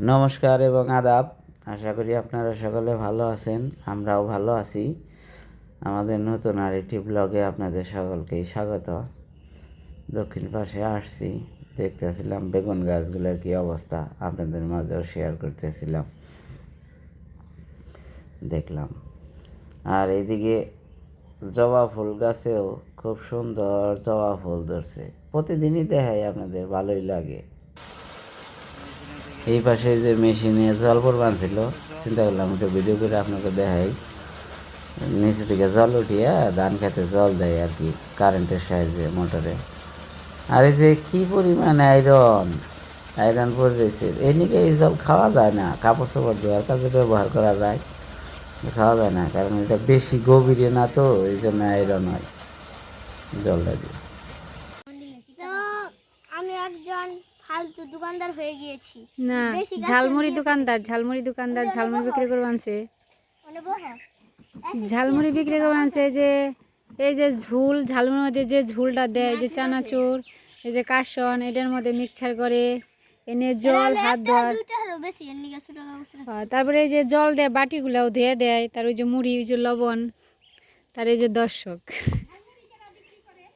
নমস্কার এবং আদাব। আশা করি আপনারা সকলে ভালো আছেন, আমরাও ভালো আছি। আমাদের নতুন আর আরেকটি ব্লগে আপনাদের সকলকেই স্বাগত। দক্ষিণ পাশে আসছি, দেখতেছিলাম বেগুন গাছগুলোর কী অবস্থা আপনাদের মাঝেও শেয়ার করতেছিলাম। দেখলাম। আর এইদিকে জবা ফুল গাছেও খুব সুন্দর জবা ফুল ধরছে। প্রতিদিনই দেখাই আপনাদের, ভালোই লাগে। এই পাশে যে মেশিনে জল পড়বান ছিল চিন্তা করলাম একটু ভিডিও করে আপনাকে দেখাই। নিচে থেকে জল উঠিয়ে ধান খেতে জল দেয় আর কি কারেন্টের সাহায্যে মোটরে। আর এই যে কী পরিমাণ আয়রন আয়রন পড়ে রয়েছে। এই এই জল খাওয়া যায় না, কাপড় চোপড় ধোয়ার কাজে ব্যবহার করা যায়। খাওয়া যায় না, কারণ এটা বেশি গভীরে না তো, এই জন্য আয়রন হয়। জলটা দিয়ে তো আমি একজন ফালতু দোকানদার হয়ে গিয়েছি। না ঝালমুড়ি দোকানদার ঝালমুড়ি দোকানদার ঝালমুড়ি বিক্রি করে আনছে। ঝালমুড়ি বিক্রি করে আনছে যে এই যে ঝুল ঝালমুড়ির মধ্যে যে ঝুলটা দেয় যে চানাচুর এই যে কাসন এটার মধ্যে মিক্সচার করে এনে জল হাত। আহ, তারপরে এই যে জল দেয় বাটিগুলাও ধুয়ে দেয় তার ওই যে মুড়ি ওই যে লবণ তার এই যে দর্শক।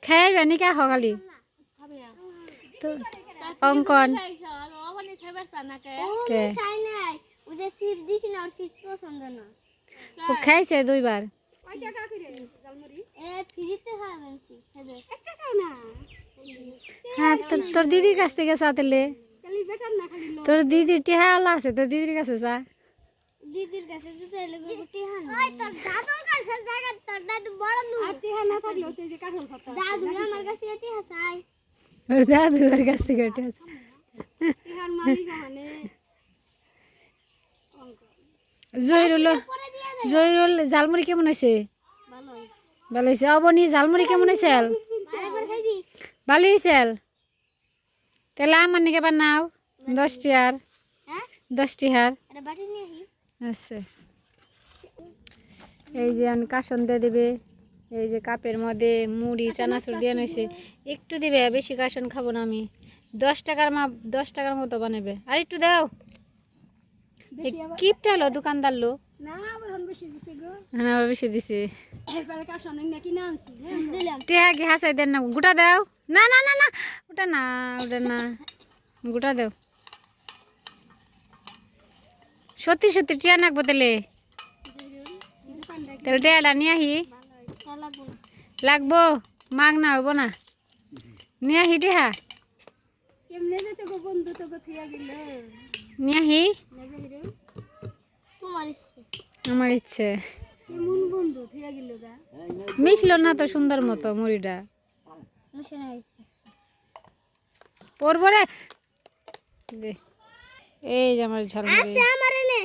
খাইবে নি কা সকালি তো অঙ্কন। ও নাই। খাইছে দুইবার। এ ফ্রিতে খাবেন সি খাবে একটা খাও না হ্যাঁ তোর দিদির কাছ থেকে চা তেলে। তোর দিদির টিহা আল্লাহ আছে তোর দিদির কাছে চা। দিদির কাছে তো চাইলে গুটি হান তোর দাদুর কাছে জায়গা তোর দাদু বড় নু আর টিহা না থাকলে তুই যে কাঠল দাদু আমার কাছে টিহা ওর দাদুর কাছ থেকে টিহা চা। টিহার মালিক মানে জহিরুল জহিরুল, ঝালমুড়ি কেমন হয়েছে? ভালো হয়েছে। অবনি, ঝালমুড়ি কেমন হয়েছে? ভালো হয়েছে? তাহলে আমার নাকি এবার নাও। দশটি হার হ্যাঁ দশটি হার আচ্ছা। এই যে কাসন দিয়ে দেবে। এই যে কাপের মধ্যে মুড়ি চানাচুর দিয়ে নিয়েছে একটু দিবে বেশি কাসন খাব না আমি। দশ টাকার মা দশ টাকার মতো বানাবে। আর একটু দাও। কিপটা হলো দোকানদার লো বেশি দিছে গো। হ্যাঁ আবার বেশি দিছে। একবারে কাশন নাকি না আনছি দিলাম। টিয়া কি হাসাই দেন না? গোটা দাও। না না না না। ওটা না ওটা না। গোটা দাও। সত্যি সত্যি টিয়া নাকবো তাহলে। তাহলে টিয়াটা নিয়ে আহি। লাগবো। না মাগ না হব না। নিয়ে আহি টিহা। কেমনে যেতে গো বন্ধু তো গেল? নিয়ে আহি তোমার ইচ্ছে। আমার ইচ্ছে। কেমন বন্ধু থিয়া গেল গা? মিশলো না তো সুন্দর মতো মুড়িটা। মিশে পরবো রে দে। এই যে আমার ঝালমুড়ি। আছে আমার এনে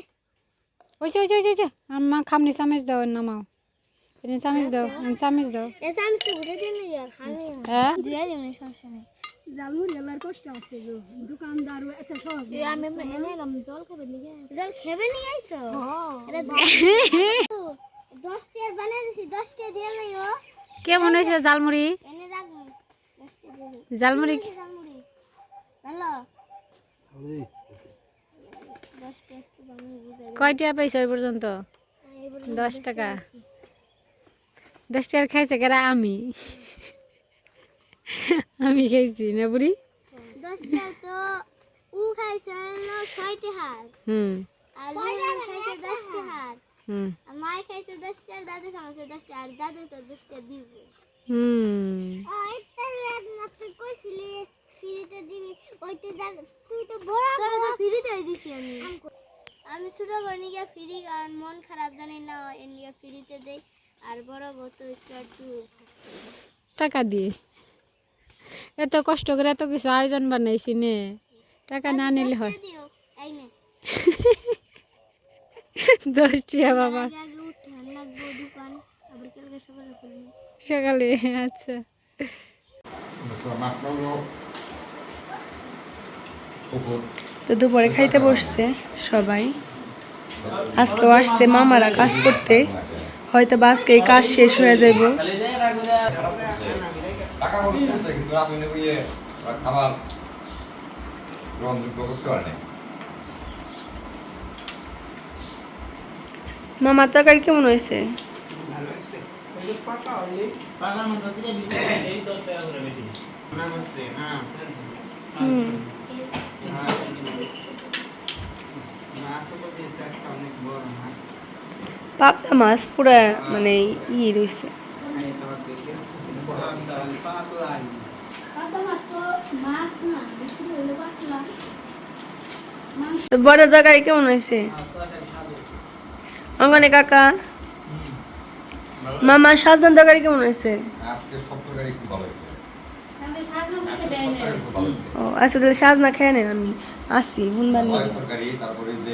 ওই যে ওই যে ওই যে, আম্মা খামনি চামচ দাও নামাও। এনে চামচ দাও চামচ দাও হ্যাঁ কষ্ট আছে দোকানদার এত সহজ আমি এনে এলাম জল খাবে নিয়ে জল খাবে নিয়ে আইছো এটা বানিয়ে দিছি দশ দিয়ে নাই ও কেমন হয়েছে ঝালমুড়ি এনে রাখব। ঝালমুড়ি জালমুড়ি ভালো বুঝাই কয়টা পাইছো এই পর্যন্ত দশ টাকা দশ টাকার খাইছে কেরা আমি। আমি খাইছি না বুড়ি? দশ তো উ খাইছে ছয়টি হার হুম। আর খাইছে দশটি হার হুম। খাইছে দশটা আর দাদু খাইছে দশটা আর দাদু তো দশটা দিব। হুম। ওই কইছিলি ফ্রিতে দিবি তুই তো বড় তোরা তো ফ্রিতে দিছি আমি। আমি ছোট গনিকে ফ্রি কারণ মন খারাপ জানি না এনিকে ফ্রিতে দেই। আর বড় টাকা দিয়ে? এত কষ্ট করে এত কিছু আয়োজন বানাইছি নে। টাকা না নিলে হয়। বাবা। সকালে সকালে আচ্ছা। তো দুপুরে খাইতে বসছে সবাই। আজকেও আসছে মামারা কাজ করতে। হয়তো বা আজকে এই কাজ শেষ হয়ে যাইব। মামা তরকারি কেমন হয়েছে? মাছ তো দিয়েছে একটা অনেক বড় মাছ পাবদা মাছ পুরা মানে ই রয়েছে বড় তরকারি কেমন হয়েছে অঙ্গনে কাকা। মামা সাজনার তরকারি কেমন হয়েছে ও আচ্ছা তাহলে সাজনা খেয়ে নেন আমি। আসি হুনবার তারপরে যে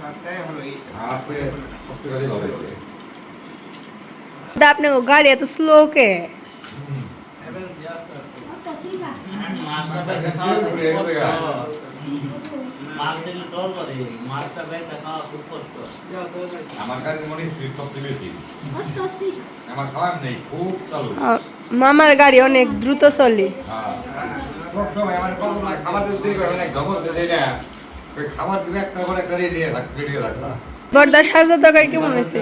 আজকে সব তরকারি ভালো হয়েছে। দা আপনি গাড়ি এত স্লো কে আমার কাছে মনে হয় street সবচেয়ে বেশি। আমার খাওয়ার নেই খুব চালু আহ, মামার গাড়ি অনেক দ্রুত চলে হ্যাঁ। সব সময় আমার কত না খাবার দিতে দেরি করে না জবর দিতে না ওই খাবার দিবে একটা করে একটা রেডি রাখ রেডি রাখবা বর্দা সাজা তরকারি কেমন হয়েছে।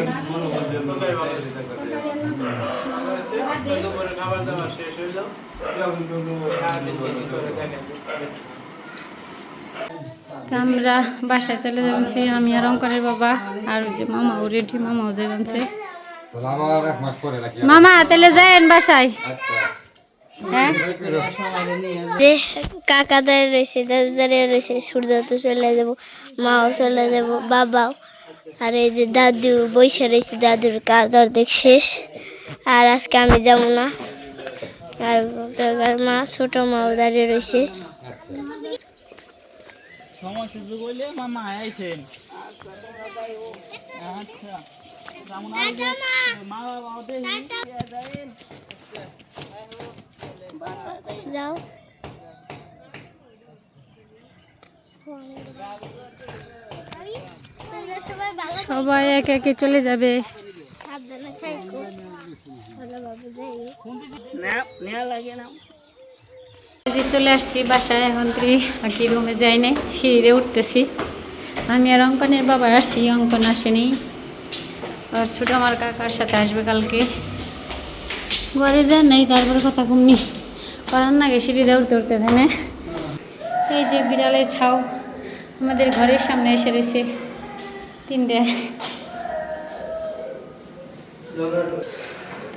তো আমরা বাসায় চলে যাচ্ছি আমি আর অঙ্কনের বাবা আর ওই যে মামাও রেডি মামাও যাচ্ছে মামা তাহলে যায়েন বাসায়। আচ্ছা। হ্যাঁ? যে কাকাদের রয়েছে দাদাদের রয়েছে সূর্য তো চলে যাব মাও চলে যাব বাবাও। আর এই যে দাদু বৈশা রয়েছে দাদুর কাজ অর্ধেক শেষ। আর আজকে আমি যাব না। আর মা ছোট মাও দাঁড়িয়ে রয়েছে। সময় সুযোগ হইলে মামা আইসেন। আচ্ছা যেমন মা! বাবা যাও। সবাই একে একে চলে যাবে। যে চলে আসছি বাসায় এখন তুই বাকি রুমে যাই নাই সিঁড়িতে উঠতেছি। আমি আর অঙ্কনের বাবা আসছি অঙ্কন আসেনি। আর ছোটো আমার কাকার সাথে আসবে কালকে। ঘরে যান নাই তারপরে কথা কমনি করার নাগে সিঁড়িতে উঠতে উঠতে ধানে এই যে বিড়ালের ছাও আমাদের ঘরের সামনে এসে রয়েছে তিনটে।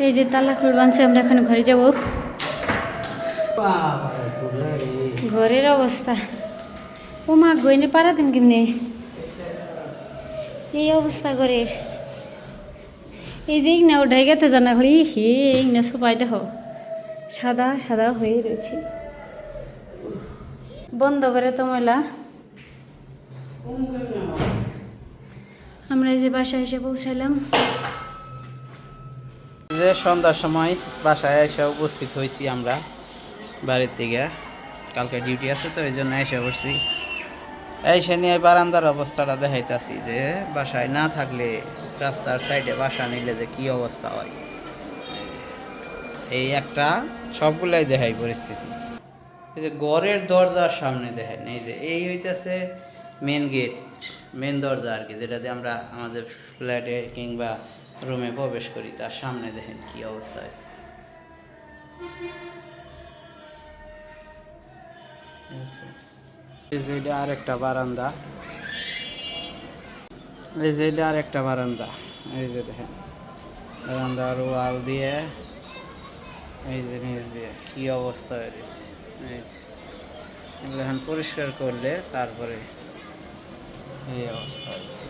এই যে তালা খুল বানছে আমরা এখন ঘরে যাব। ঘরের অবস্থা। ও মা গইনে পারাতেন কেমনে? এই অবস্থা ঘরের। এই যে ইগনা উঠাই গেছে জানা হলি হে, ইগনা সোপাই দেখো। সাদা সাদা হয়ে রয়েছে। বন্ধ করে তো ময়লা। আমরা এই যে বাসায় এসে পৌঁছালাম যে সন্ধ্যার সময় বাসায় এসে উপস্থিত হয়েছি আমরা বাড়ির থেকে কালকে ডিউটি আছে তো, এই জন্য এসে বসছি এসে নিয়ে বারান্দার অবস্থাটা দেখাইতেছি যে, বাসায় না থাকলে রাস্তার সাইডে বাসা নিলে যে কি অবস্থা হয়। এই একটা সবগুলাই দেখাই পরিস্থিতি। এই যে ঘরের দরজার সামনে দেখেন, এই যে এই হইতেছে মেন গেট মেন দরজা আর কি, যেটা দিয়ে আমরা আমাদের ফ্ল্যাটে কিংবা রুমে প্রবেশ করি, তার সামনে দেখেন কি অবস্থা আছে আরেকটা বারান্দা। এই যে আরেকটা বারান্দা। এই যে দেখেন, বারান্দার ওয়াল দিয়ে এই যে দিয়ে, কি অবস্থা হয়েছে এই এখন পরিষ্কার করলে তারপরে এই অবস্থা হয়েছে।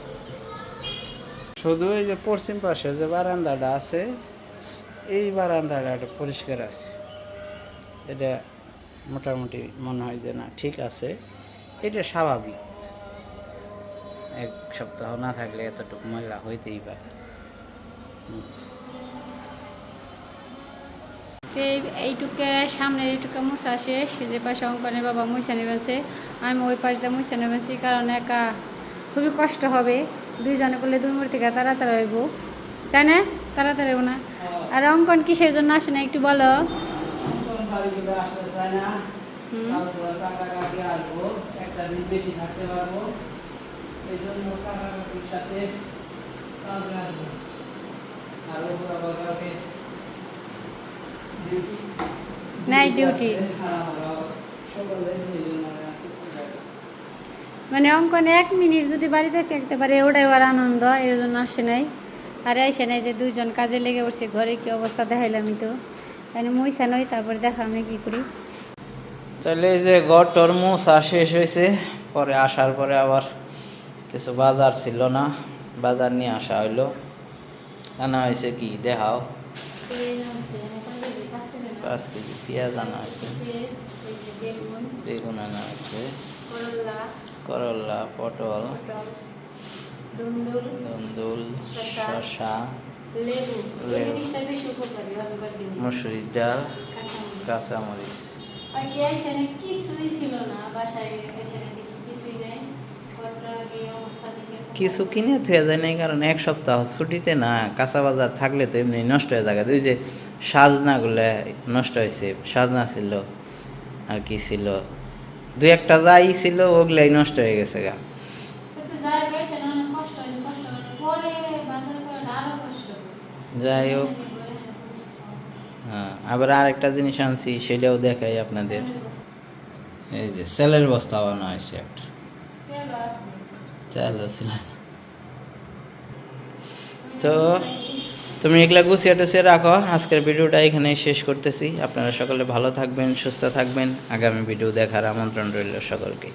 শুধু এই যে পশ্চিম পাশে যে বারান্দাটা আছে, এই বারান্দাটা একটা পরিষ্কার আছে। এটা মোটামুটি মনে হয় যে না, ঠিক আছে। এটা স্বাভাবিক। এক সপ্তাহ না থাকলে এতটুকু ময়লা হইতেই পারে। এই এইটুকে সামনের এইটুকে মুছা শেষ যে পাশে অঙ্কনের বাবা মুছা নেবেছে আমি ওই পাশটা মুছা নেবেছি কারণ একা খুবই কষ্ট হবে। দুইজনে করলে দুই মূর্তি থেকে তাড়াতাড়ি হইব। তাই না? তাড়াতাড়ি হইব না। আর অঙ্কন কিসের জন্য আসে না একটু বলো? হুম। চলে ডিউটি মানে অঙ্কন এক মিনিট যদি বাড়িতে থাকতে পারে ওটাই ওর আনন্দ এর জন্য আসে নাই। আর এসে নাই যে দুইজন কাজে লেগে পড়ছে ঘরে কি অবস্থা দেখাইলামই তো। মানে মুইসা নই তারপরে দেখা আমি কি করি। তাহলে এই যে ঘর টর মোছা শেষ হয়েছে পরে আসার পরে আবার কিছু বাজার ছিল না বাজার নিয়ে আসা হইল। আনা হয়েছে কি দেখাও। পাঁচ কেজি পেঁয়াজ আনা আছে বেগুন আনা আছে করলা পটল দুন্দুল শসা। লেবু মুসুরির ডাল কাঁচামরিচ। না কিছু কিনে থুয়ে যায় নাই কারণ এক সপ্তাহ ছুটিতে না কাঁচা বাজার থাকলে তো এমনি নষ্ট হয়ে যায় ওই যে সাজনাগুলো নষ্ট হয়েছে সাজনা ছিল আর কি ছিল। দুই একটা যাই ছিল ওগুলাই নষ্ট হয়ে গেছে গা। যাই আরও হোক। হ্যাঁ আবার আরেকটা জিনিস আনছি সেটাও দেখাই আপনাদের। এই যে সেলের বস্তা আনা হয়েছে একটা। চাল ছিল তো তুমি এগুলা গুছিয়ে টুছিয়ে রাখো। আজকের ভিডিওটা এখানে শেষ করতেছি। আপনারা সকলে ভালো থাকবেন, সুস্থ থাকবেন। আগামী ভিডিও দেখার আমন্ত্রণ রইল সকলকে